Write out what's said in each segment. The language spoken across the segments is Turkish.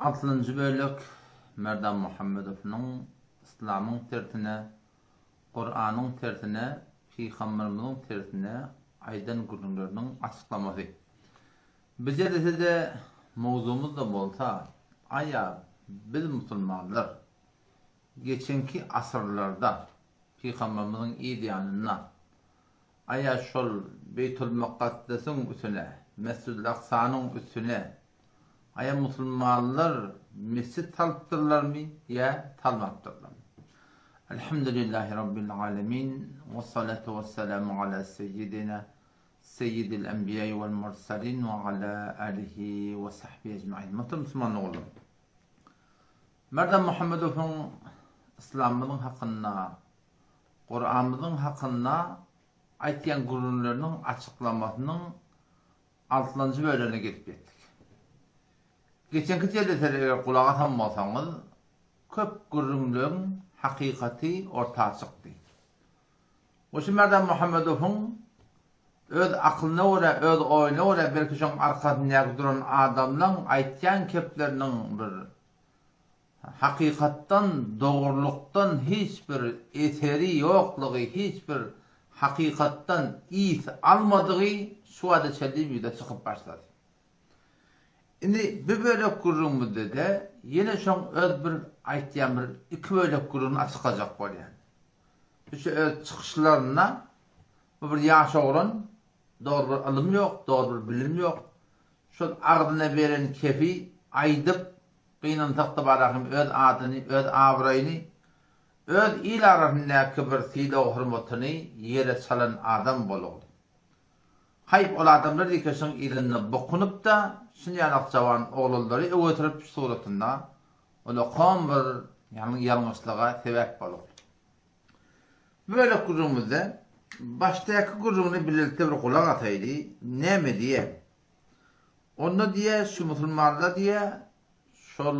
Altıncı bölük Merdan Muhammedov'un İslam'ın tertine, Kur'an'ın tertine, Peygamberimizin tertine aydan gurunlarının açıklaması. Bize de mevzumuz da bolsa, aya biz Müslümanlar geçenki asırlarda Peygamberimizin ideyanına aya şol Beytül Mukaddes'in üstüne, Mescid-i Aksa'nın üstüne aya Müslümanlar mescid talptırlar mı ya talmaptırlar mı? Elhamdülillahi Rabbil alemin ve salatu ve selamu ala seyyidina seyyidil enbiya vel mursalin ve ala alihi ve sahbihi ecmaîn. Muhterem Müslüman oğlum. Merdan Muhammedov'un İslam'ın hakkında, Kur'an'ın hakkında aytgan gurunlarının açıklamasının 6. bölümüne. Geçenki televizyonda kulağa tanmasanız köp gurunların hakikati ortaya çıktı. Oşu Merdan Muhammedov'un öz aklına göre, öz oyuna göre belki şun arkasında duran adamların aytgan keplerinin bir hakikattan, doğruluktan hiçbir eseri yokluğu, hiçbir hakikattan iz almadığı şu adı çelliği çıkıp başladı. Şimdi bir bölek kurun de yine şon öz bir aytyan bir iki bölek kurun açıkacak var yani. Şu öz çıkışlarına bu bir yaş oğrun doğru bir alım yok, doğru bir bilim yok. Şu ardına veren kefi aydıp kıynan taktı barakım öz adını, öz avrayını öz il arasındaki bir sida hürmetini yere çalan adam boluldu. Hayp ol adamlar dikesin ilinni bokunup da şunyanak jawan oğulları öwötürüp suratında ola kom bir yani yanlışlığa sebep bolur. Böyle kurumuzda baştaki kurumunu belirtti bir kulak ataydı. Ne mi diye? Onu diye şu Müslümanlar diye şol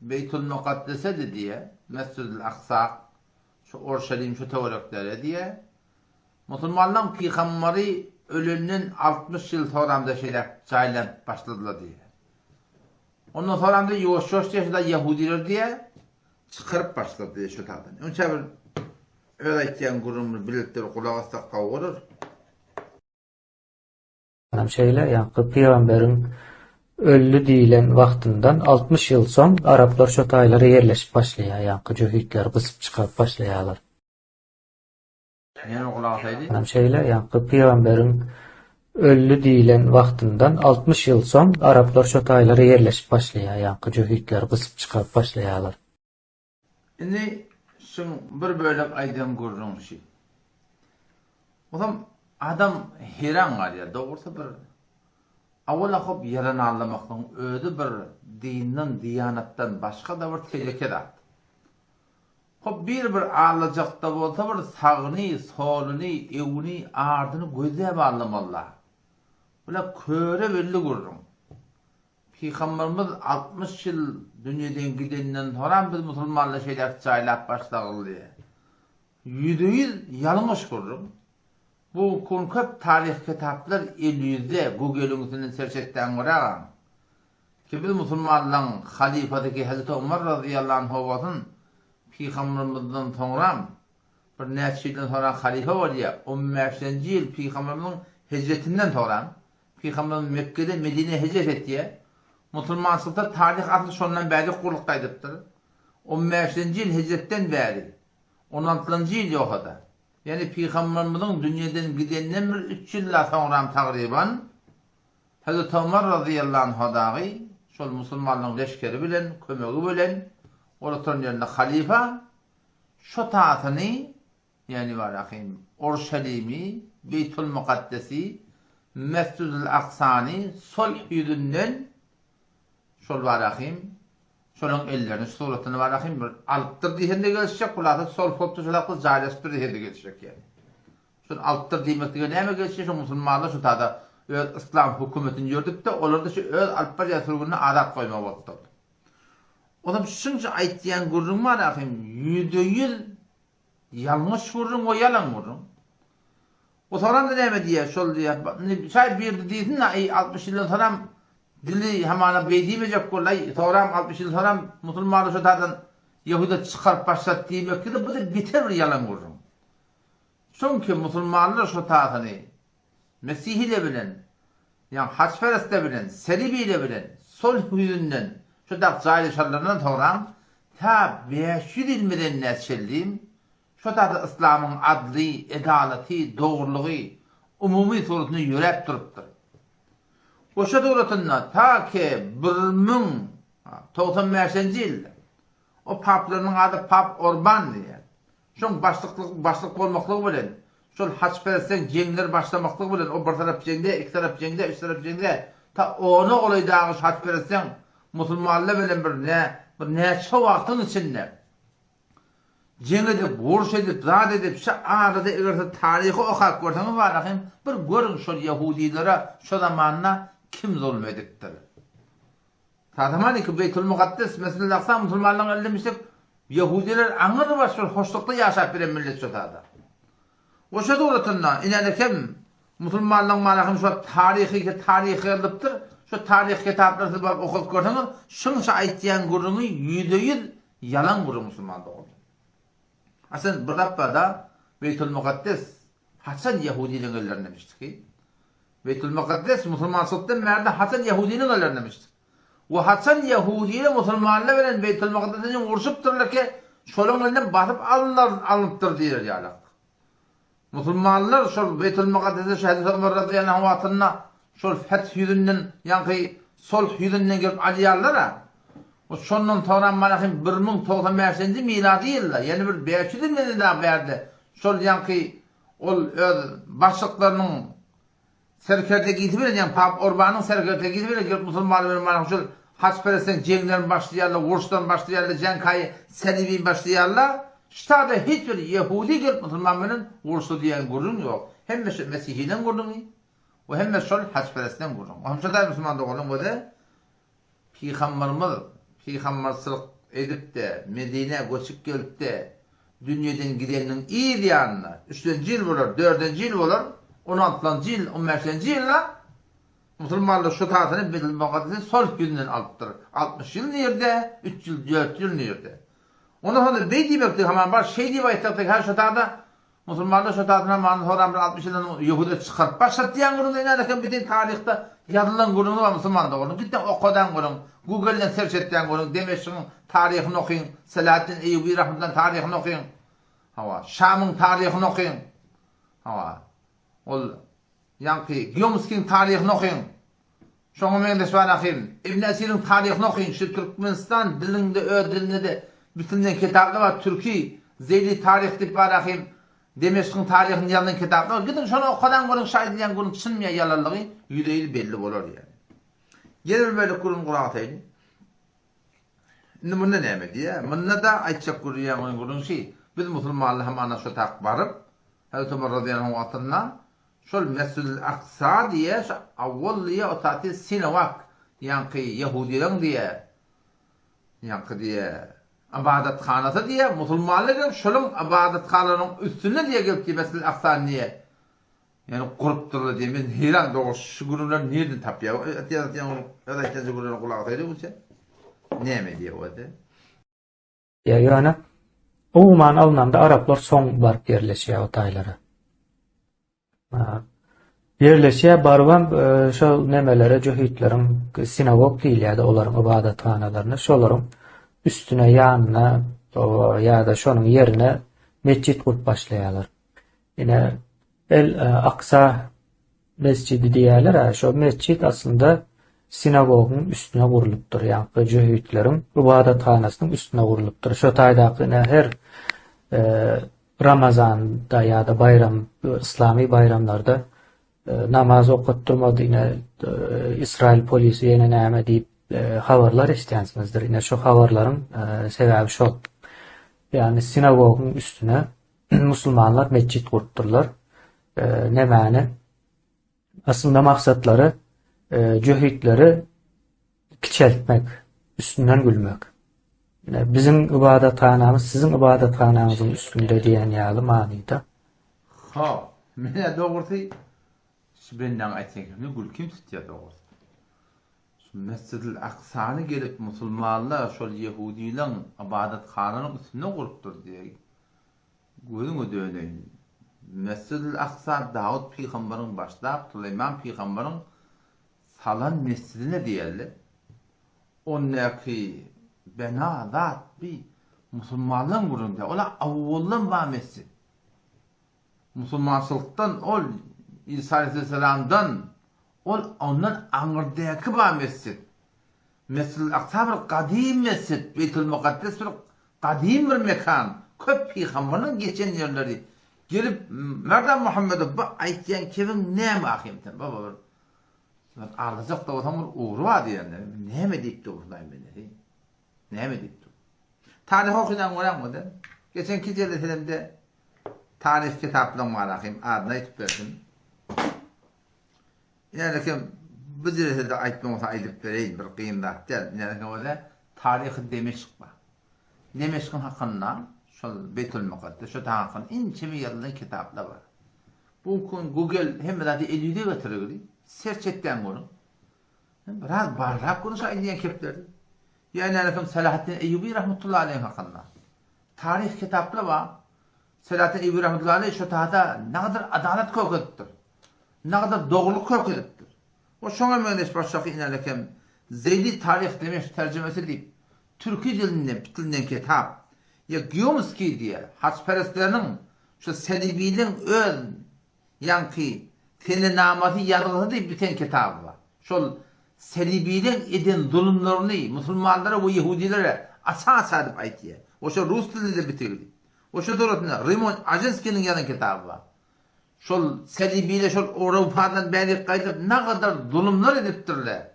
Beytül Mukaddes'e de diye Mescid-i Aksa şu Orşalim şu teologlara diye Müslümanlar peygamberi ölünün 60 yıl sonramda şeyler çaylan başladılar diye. Ondan sonra da yoş yoş yaşında Yahudiler diye çıkarıp başladı diye şu tadan. Önce bir öyle etken kurumu birlikleri kulağı astak kavurur. Anam şeyle yankı peygamberin öllü diyilen vaktinden 60 yıl son Araplar şu taylara yerleşip başlaya yankı cöhütler kısıp çıkarıp başlayalar. Yani peygamberin öllü diyilen vaktinden 60 yıl son Araplar şu taylara yerleşip başlaya yankı cöhütler kısıp çıkarıp başlayalar. Şimdi şun bir bölük aydan gurrun şey. O zaman adam heyran var ya doğrusu bir Awala hop yaran anlamaktan ödü bir dinin, diyanattan başka da bir tehlike dat. Hop bir bir ağlacakta bolsa bir sağını, solunu, evini, ardını gözlep anlamalılar. Ula köre belli gurrun. Peygamberimiz 60 yıl dünyadan gidenden sonra biz musulmanla şeyler çaylap başlağıl diye. Yüzde yüz yanlış gurrun. Bu köp tarih kitaplar elüzde Google'ün serçekten gıragan. Ki biz musulmanlan halifadaki Hazreti Umar radıyallahu anh olsun Peygamberimizden sonra bir neçe yıldan sonra halife var ya 15. yıl Peygamberimizin hicretinden sonra Peygamberimiz Mekke'de Medine hicret etti ya Musulmanlıkta tarih adlı sonundan beri kurluktaydıktır. 15. yıl hicretten beri 16. yıl yok da. Yani Peygamberimizin dünyadan gidenden bir 3 yıl sonra takriban Hazreti Ömer radıyallahu anh dahi şol musulmanlığın leşkeri bilen, kömegi bilen Halife şu taatını yani var akım Orşalimi, Beytül Mukaddesi, Mescid-ül Aksani sulh yüzünden şol akım şolun ellerini suratını akım bir alttır diyende gelişecek kulağı sol fotu şolaklı zaylestır diyende gelişecek yani. Şol alttır demek diye neme gelişecek şu musulmanlar şu taada öz İslam hükümetini gördük de onlar da şu öz alpar yatırgını adat koyma vakti. Adam şunca aytyan gurrun var akım yüzde yüz yanlış gurrun o yalan gurrun. O sonra da neme diye şol diye şey bir diyesin de 60 yıl sonra dili hamana beydimeyecek kolay toram 60 yıl sonra musulmanı şotadan Yahuda çıkarıp başlat diyemek ki de bu da biter bir yalan vurur. Çünkü musulmanlar şu tahtını Mesih ile bilen, yani Haçferest de bilen, Selibi ile bilen, sol yüzünden, şu dakçaylı şallarından sonra ta 500 ilmiden nesildim. Şu da İslam'ın adli, edaleti, doğruluğu, umumi sorusunu yörep durupdur. Oşa dowlatyna ta ki 1095-nji ýylda o paplaryň ady Pap Orban diýen. şu başlyklyk başlyk bolmaklygy bilen, şu haçpersen jengler başlamaklygy bilen o bir tarap jengde, iki tarap jengde, üç tarap jengde ta onu olaýdagy haçpersen musulmanlar bilen bir ne, bir neçe vaktin içinde jeň edip, gorş edip, zat edip, şu arada egerse tarihi okap görseňiz barahym, bir görüň şol Yahudilere, şol zamanyna kim zulm edipdir. Tadamany ki Beytül Mukaddes mesela laqsa musulmanlaryň elde mislik Yahudiler aňyr we şol hoşlukda ýaşap bilen millet çotady. Oşa dowlatynda inene kim musulmanlaryň barahym şu tarihi ki tarihi edipdir. Şu tarih kitapları bak okup görseniz şunsa aytyan gurunu yüzde yüz yalan guru Müslüman da oldu. Aslında bir da Beytül Mukaddes Hasan Yahudi'nin ellerine demiştik ki Beytül Mukaddes Müslüman sultan merde Hasan Yahudi'nin ellerine demiştik. Ve Hasan Yahudiyle Müslümanla veren Beytül Makdis'in vuruşuptırlar ki şolun elinden basıp alınlar alınıptır diyor yani. Müslümanlar şol Beytül Makdis'e şol feth yüzünden yani sol yüzünden gelip aliyarlar ha. O şonun tavran malahim 1095 miladi yılda yani bir 500 yıl daha verdi. Şol yani ol öz başlıklarının serkerde gitip yani Pap Orban'ın serkerde gitip gelip Müslümanlar malahim şol Haçperesten cengden başlayarlar, vuruştan başlayarlar, cenkayı selibi başlayarlar. Ştada hiçbir Yahudi gelip Müslümanların vuruşu diyen gurun yok. Hem Mesihiden gurun ve hem şol Haçperesten gurun. O hem şada Müslüman da gurun bu da Peygamberimiz Peygamberçılık edip de Medine göçüp gelip de dünyadan gidenin iyi diyanına 3. yıl olur, 4. yıl olur, 16. yıl, 15. yılla Musulmanlar şu tahtını Betil Mukaddes'in sol yüzünden alıptır. 60 yıl nerede? 3 yıl, 4 yıl nerede? Ondan sonra bey demektir hemen var şey diye ayettik her şu tahta Musulmanlar şu tahtına manı sonra 60 yıldan Yahudi çıkarıp başlat diyen kurun ne derken bütün tarihte yazılan kurunu var Müslümanlar kurun. Gittin okudan kurun. Google'den search ettiğin kurun. Demeşin tarihini okuyun. Selahattin Eyyubi Rahmet'den tarihini okuyun. Hava. Şam'ın tarihini okuyun. Hava. Ol Yankı Gyomskin tarihini okuyun. Şoňa men de şoňa ahim. Ibn Asir'in tarihini okuyun. Şu Türkmenistan dilinde ö dilinde de bütünden kitaplar var. Türki Zeyli tarih dip var ahim. Demeşkin tarihini yazan kitaplar. Gidin şonu okudan görün şahit diyen görün çınmaya yalanlığı yüreği belli olur yani. Gelir böyle kurun kurataydı. Şimdi bunda ne mi diye? Bunda da aytacak kuruya kurun şey. Biz Müslümanlar hem ana şu tak varıp Hazreti Ömer radıyallahu anh'tan şol Mescid-i Aksa diye avval diye o tatil sinavak yankı Yahudilerin diye yankı diye abadet khanası diye musulmanlar şolun abadet khananın üstüne diye gelip Mescid-i Aksa diye yani durdu diye ben heyran doğru şu gururlar nereden tapya ya da ya da kendi gururlar kulağı dedi bu şey. Ne mi diye o da Ya yani umuman alınanda Araplar son barıp yerleşiyor o taylara. Yerleşe barwan e, şol nemelere johitlerin sinagog diýilýärdi olaryň ibadathanalarına şolaryň üstüne ýanyna ýa-da şonuň yerine mescit gurup başlaýarlar. Ine El e, Aksa mescidi diýerler, şo mescit aslında sinagogun üstüne gurulupdyr. Ýa-da johitlerin ibadathanasynyň üstüne gurulupdyr. Şo taýda her e, Ramazan'da ya da bayram, İslami bayramlarda e, namaz okutturmadı yine e, İsrail polisi yine näme deyip havarlar isteyensinizdir. Yine şu havarların sebebi şu. Yani sinagogun üstüne Müslümanlar mescit kurtturlar. Ne mani? Aslında maksatları cühitleri kiçeltmek, üstünden gülmek. Bizim ibadethanamız sizin ibadethananızın üstünde diyen ýaly manida. Ha, mene doğrusu benden aytsak, ne gül kim tutya doğrusu. Mescid-i Aksa'nı gelip musulmanlar şol Yahudilerin ibadet hanının üstüne kuruptur diye. Gözün ödöneyin. Mescid-i Aksa Davud peygamberin başlap, Süleyman peygamberin salan mescidine diyerli. Onnaki bena zat bir musulmanlığın gurunda. Ola avvallan ba mescid. Musulmançılıktan ol İsa Aleyhisselam'dan ol ondan aňyrdäki ba mescid. Mescid-i Aksa bir kadim mescid, Beytül Mukaddes bir kadim bir mekan. Köp peygamberin geçen yerleri. Gelip Merdam Muhammed'e bu aytyan kevin näme ahimten baba bir Ben ağlayacak da otam bir uğru var diyenler. Näme deyip de uğrundayım beni. Näme deyip de. Tarih okuyan oran mı da? Geçen kiceli filmde tarih kitaplarım var ahim. Adına aytıp versin. Yani kim bu direde aytmamasa aytıp vereyim bir kıyımda. Yani kim o da tarihi Demeşk var. Demeşk'in hakkında şol Beytül Mukaddes şu hakkında bir yazılan kitaplar var. Bu kun Google hem de getirir. Search etken bunu. Biraz barrak konuşa indiyen keplerdi. Yani aleyküm Selahattin Eyyubi rahmetullahi aleyhi hakkında. Tarih kitaplar var. Selahattin Eyyubi rahmetullahi aleyhi şu tahta ne kadar adalet korkutudur. Ne kadar doğruluk korkutudur. O şoňa meňdeş başlaky inalekem Zeyli tarih demiş tercümesi deyip Türkü dilinden bitilinden kitap ya Giyomski diye hasperestlerinin şu Selibi'nin ön yankı senin namatı yargıladı deyip biten kitabı var. Şol Selibi'nin edin zulümlerini Müslümanlara ve Yahudilere asas edip aytiye. O şu Rus dilinde bitirdi. O şu doğrultunda Rimon Ajinski'nin yanın kitabı var. Şol Selibi'yle şol Avrupa'dan beri kaydıp ne kadar zulümler ediptirler.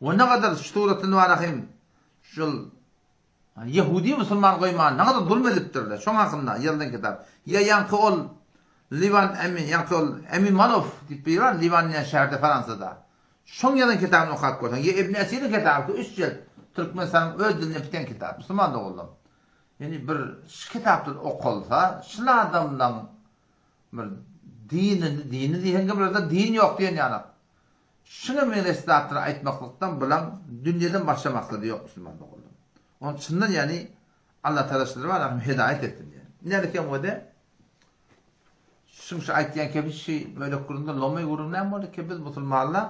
O ne kadar şu doğrultunda var ahim. Şol Yahudi Müslüman koyman ne kadar zulm ediptirler. Şoň hakkında yazılan kitap. Ya yankı ol Livan Emin, yankı ol Emin Malov dip bir var Livan şäherde Fransada. Şoň yazılan kitabını okap koysan. Ya İbn Esir'in kitabı 3 jil Türkmenistan öz diline biten kitap. Müslüman da oldum. Yani bir şu kitaplar okulsa, şu adamdan bir dini, dini diýen bir da din yok diýen ýaly. Şunu merestatlar aýtmaklykdan bilen dünýeden başlamaklary ýok Müslüman da. Onun çından yani Allah tarafları var ama hidayet ettim yani. Nerede ki o da şu ayetyen ki bir şey böyle kurunda lomay gurundan mı ki biz Müslümanlar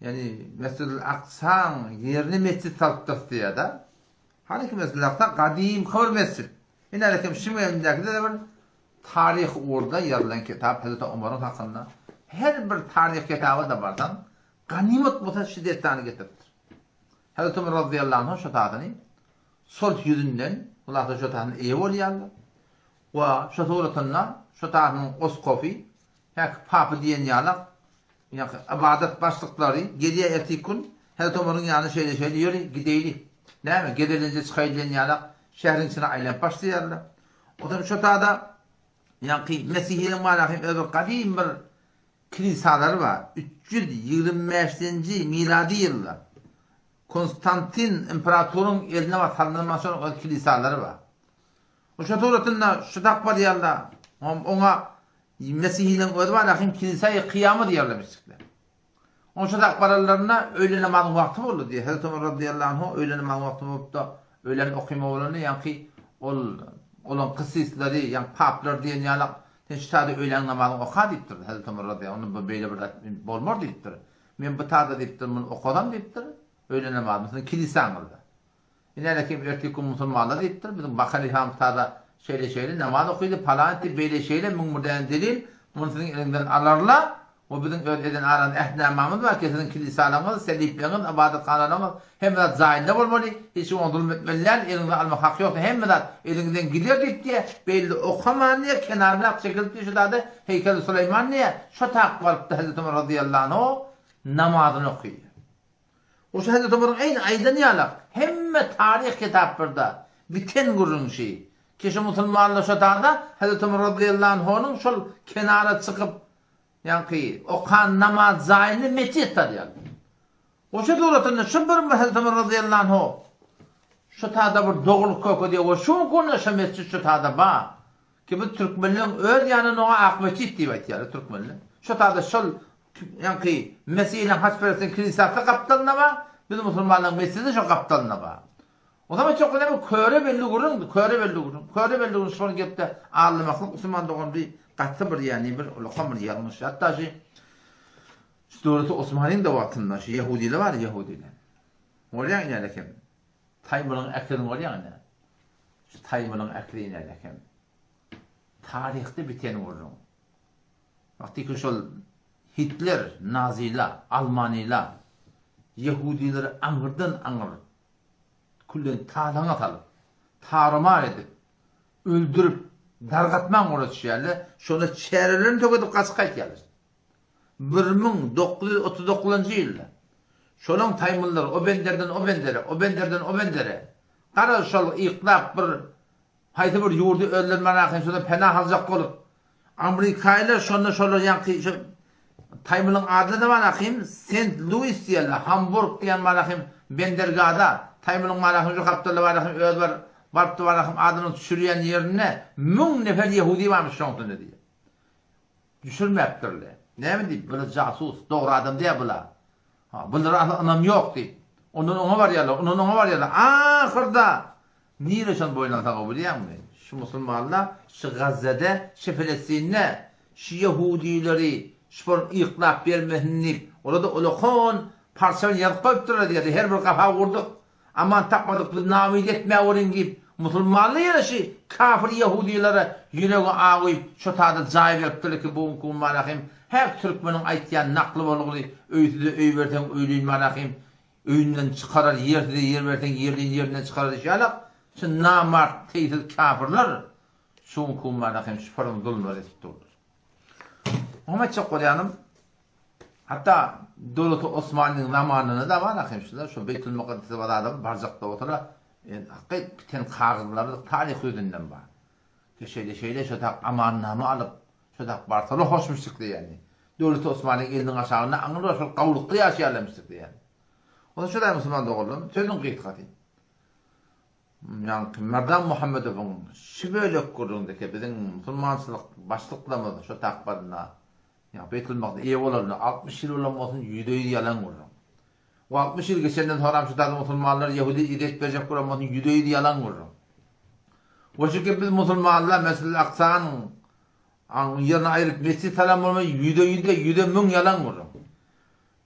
yani Mescid-i Aksa'nın yerini mescid salttı diye da hani ki Mescid-i Aksa kadim kavur mescid. Yine de kim şimdi elindeki de bir tarih orada yazılan kitap Hazreti Ömer'in hakkında her bir tarih kitabı da vardan ganimet bu şiddetlerini getirdi. Hazreti Ömer radıyallahu anh şu tahtını sol yüzünden Allah da şu tahtını iyi oluyorlar. Ve şu suratında şu tahtının oskofi yak papı diyen yalak yak ibadet başlıkları geriye etikun Hazreti Ömer'in yanı şöyle şöyle yürü gideyli. Ne mi? Gidelince çıkayılan yalak şehrin içine aylan başlayarlar. O da şu tahta yankı Mesihiyelin var öbür bir kilisalar var. 325. miladi yıllar. Konstantin imparatorun eline var tanınmasyon o kilisaları var. O şu doğrultunda şu takva diyorlar. Ona Mesihinin ödü var lakin kilisayı kıyamı diyorlar bisikler. O şu takvalarına öğle namazın vakti oldu diye. Hazreti Ömer radıyallahu anh öğle namazın vakti olup da öğlen okuyma olanı yankı ol olan kısisleri yani paplar diyen yani teşhidi öğlen namazın oka deyiptir. Hazreti Ömer radıyallahu anh onun böyle bir bolmor deyiptir. Men bu taada deyiptir, bunu okudam deyiptir. öyle namaz mesela kilise anıldı. Yine kim erkek musulmanlar deyiptir. Bizim Bakali Hamza'da şöyle şöyle namaz okuydu. Palanti böyle şeyle mümurdayan delil. Bunu sizin elinden alırlar. O bizim ödeden aran ehdamamız var ki sizin kilisalarımız, selifleriniz, ibadet kanalımız hem de zahinde olmalı. Hiç onu zulmetmeliler. Elinden almak hak yok. Hem de elinden gidiyor deyip diye belli okuman diye kenarına çekilip da heykeli Süleyman diye şu tak varıp da Hazreti Ömer radıyallahu anh namazını okuyor. O şu Hazreti Ömer'in en aydın yalak. Hemme tarih kitaplarda biten gurun şey. Kişi Müslümanla şu dağda Hazreti Ömer radıyallahu anh'ın şu kenara çıkıp yani okan namaz zayini meçit tadı O şu doğrultunda şu bir Hazreti Ömer radıyallahu anh'ı şu tada bir doğruluk koku diye o şu konu şu meçit şu tada ba ki bu Türkmenlerin öz yanına o akmeçit diye yani Türkmenler. Şu tada şu yani Mesih'in hasperesin kilisası kaptanına ba, bizim Müslümanların mescidi şu kaptanına ba. O zaman çok önemli köre belli gurun, köre belli gurun. Köre belli gurun sonra gelip de ağlamaklık Müslüman doğan Katsa bir yani bir ulaqam bir yanlış. Hatta şey Devleti Osmanlı'nın da vaktinde şu Yahudiler var Yahudiler. Oraya inerlekem. Taymırın eklini oraya iner. Şu Taymırın eklini inerlekem. Tarihte biten vurun. Vakti ki şol Hitler, Nazila, Almanila, Yahudileri angırdan angır. Kullen talan atalım. Tarımar edip, öldürüp, dargatman orası yerle, şonu çevrelerini tökedip kaskayt gelir. 1939 yılda. Şolong taymıllar o benderden o bendere, o benderden o bendere. Qara şol iqlab bir haydi bir yurdu öldürme rakın şoda penah alacak olup. Amerikaylar şonu şolu yanqi şu taymılın adı da var akım St. Louis diyorlar. Hamburg diyen malakım bendergada. Taymılın malakım şu kaptalı malakım öl var. Barptı malakım adını düşürüyen yerine mün nefer Yahudi varmış şontunda diye. Düşürmeptirler. Ne mi deyip böyle casus, doğru adam diye bula. Ha, bunlar anam yok deyip. Onun ona var yalar, onun ona var yalar. Ahırda. Niye şun boyuna tağı biliyor musun? Şu Müslümanlar, şu Gazze'de, şu Filistin'de, şu Yahudileri, şu iqlap vermehinlik, orada ulukun, parçalarını yanıp koyupturlar diye, her bir kafa vurduk. Aman tapmadık, biz namid etme orin gibi. musulmanlı yaraşı kafir Yahudilere yüreği ağıyıp şu tadı cahil yaptırdı ki bu kum manahim her Türkmenin aytyan naklı boluglu öýtüde öý berden öýlüň manahim öýünden çykarar ýerde ýer berden ýerden ýerinden çykarar şalak şu namart teýil kafirler şu kum manahim şuparın dulmaz etdi. Ama çok Kur'an'ım hatta Devlet Osmanlı'nın zamanını da var akım şunlar şu Beytül Makaddis'e var adam barzakta otura en hakykat biten kagylary taryh öýünden bar. Keşeýle şeýle şu tak amannamy alyp Şodak barsalı hoşmuşluklu yani. Devlet Osmanlı elinin aşağına anılır şu kavluklu yaşayalamıştık yani. O da şöyle Müslüman doğuldum. Sözün kıyıt katı. Yani Merdan Muhammedov'un şu böyle kurduğunda ki bizim Müslümansılık başlıklamada şu takbarına ya Beytül Makdis iyi olalım 60 yıl olan olsun yüzde yüz yalan kurduğum. 60 yıl geçenden sonra şu musulmanlar Yahudi idet verecek kuramasın yüdeyi yalan vurur. O çünkü biz musulmanlar mesela aksan yerine ayırıp mescid salam olmayı yüde yüde yüde mün yalan vurur.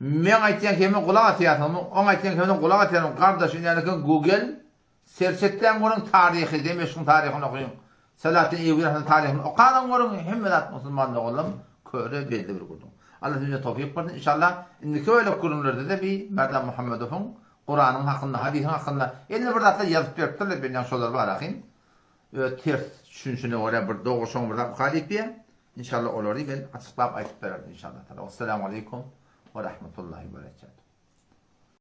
Men aytyan kemi kulak atýasam, oň aytyan kulağa kulak atýasam, gardaşym, ýani Google sersetden gorun tarihi demiş, şun tarihini okuyun. Selahattin Eyyubi'nin tarihini okadan gorun, at musulmanlyk oğlum, köre belli bir gurun. Allah size tevfik versin. İnşallah indiki öyle kurumlarda da bir Merdan Muhammedov'un Kur'an'ın hakkında, hadisin hakkında. Elini burada da yazıp veriptirler. Ben şolar var akıyım. ters düşünsüne oraya bir doğuşun burada muhalif bir inşallah olur ben açıklap ayıp verir inşallah. Esselamu aleyküm ve rahmetullahi ve berekatuhu.